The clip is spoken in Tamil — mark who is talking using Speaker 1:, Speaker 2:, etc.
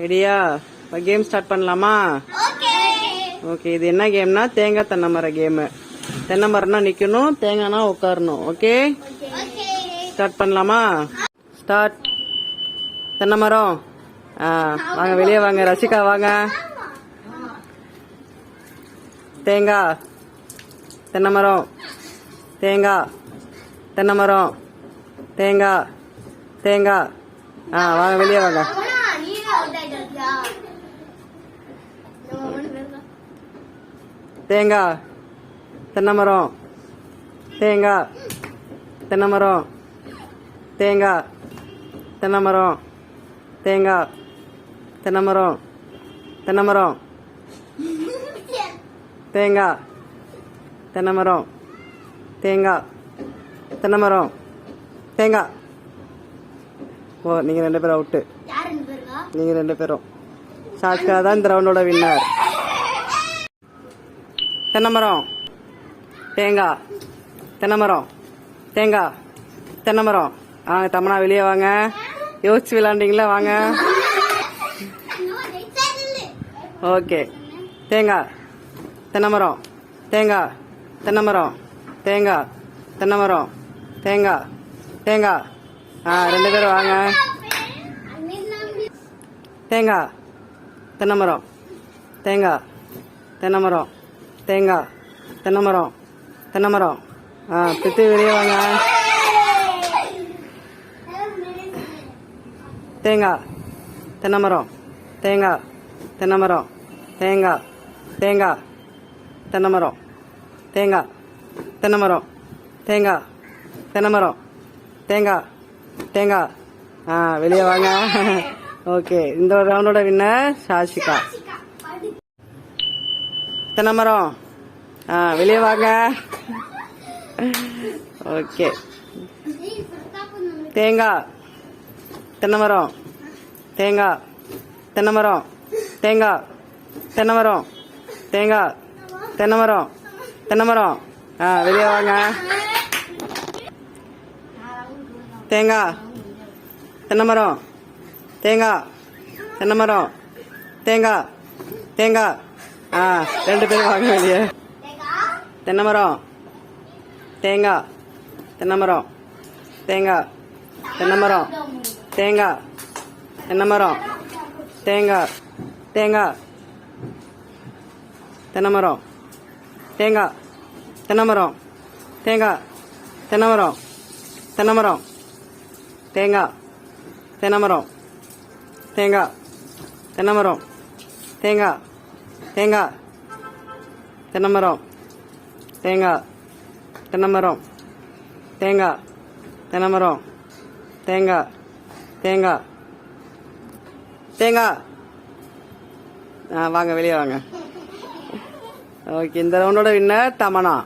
Speaker 1: ரெடியா இப்போ கேம் ஸ்டார்ட் பண்ணலாமா? ஓகே இது என்ன கேம்னா தேங்காய் தென்னை மர கேமு தென்னை மரம்னா நிக்கணும் தேங்காய்னா உட்காரணும் ஓகே ஸ்டார்ட் பண்ணலாமா? ஸ்டார்ட் தென்னை மரம். ஆ வாங்க வெளியே வாங்க ரசிகா வாங்க. தேங்காய். தென்னை மரம். தேங்காய். தென்னை மரம். தேங்காய். தேங்காய். ஆ வாங்க வெளியே வாங்க. தேங்காய் தென்னை மரம் தேங்காய் தென்னை மரம் தேங்காய் தென்னை மரம் தேங்காய் தென்னை மரம் தென்னை மரம் தேங்காய் தென்னை மரம் தேங்காய் தென்னை மரம் தேங்காய். ஓ நீங்கள் ரெண்டு பேரும் அவுட்டு நீங்கள் ரெண்டு பேரும். சாஸ்கா தான் இந்த ரவுண்டோட வின்னர் தென்னமரம். தேங்காய். தென்னை மரம் தேங்காய். தென்னமரம். வாங்க தமனா வெளியே வாங்க. யோசிச்சு விளாண்டிங்களா வாங்க. ஓகே. தேங்காய். தென்னை மரம் தேங்காய். தென்னமரம். தேங்காய். தென்னமரம். தேங்காய். தேங்காய். ஆ ரெண்டு பேரும் வாங்க. தேங்காய். தென்னமரம். தேங்காய். தென்னமரம். தேங்காய் தென்னை மரம் தென்னை மரம். ஆ பித்து வெளியே வாங்க. தேங்காய் தென்னை மரம் தேங்காய் தென்னை மரம் தேங்காய் தேங்காய் தென்னை மரம் தேங்காய் தென்னை மரம் தேங்காய் தென்னை மரம் தேங்காய் தேங்காய். ஆ வெளியே வாங்க. ஓகே இந்த ரவுண்டோட வின்னர் சாஷிகா தென்னை மரம்? ஆ வெளியே வாங்க. ஓகே. தேங்காய். தென்னை மரம்? தேங்காய். தென்னை மரம்? தேங்காய். தென்னை மரம்? தேங்காய். தென்னை மரம்? தென்னை மரம்? ஆ வெளியே வாங்க. தேங்காய். தென்னை மரம்? தேங்காய். தென்னை மரம்? தேங்காய். தேங்காய். ஆ ரெண்டு பேரும் வாங்க வேண்டிய தென்னை மரம் தேங்காய் தென்னை மரம் தேங்காய் தென்னை மரம் தேங்காய் தென்னை மரம் தேங்காய் தேங்காய் தென்னை மரம் தேங்காய் தென்னை மரம் தேங்காய் தென்னை மரம் தென்னை மரம் தேங்காய் தென்னை மரம் தேங்காய் தென்னை மரம் தேங்காய் தேங்காய். தென்னைமரம். தேங்காய். தென்னைமரம். தேங்காய். தென்னைமரம். தேங்காய். தேங்காய். தேங்காய். ஆ வாங்க வெளியே வாங்க. ஓகே இந்த ரவுண்டோட வின்னர் தமனா.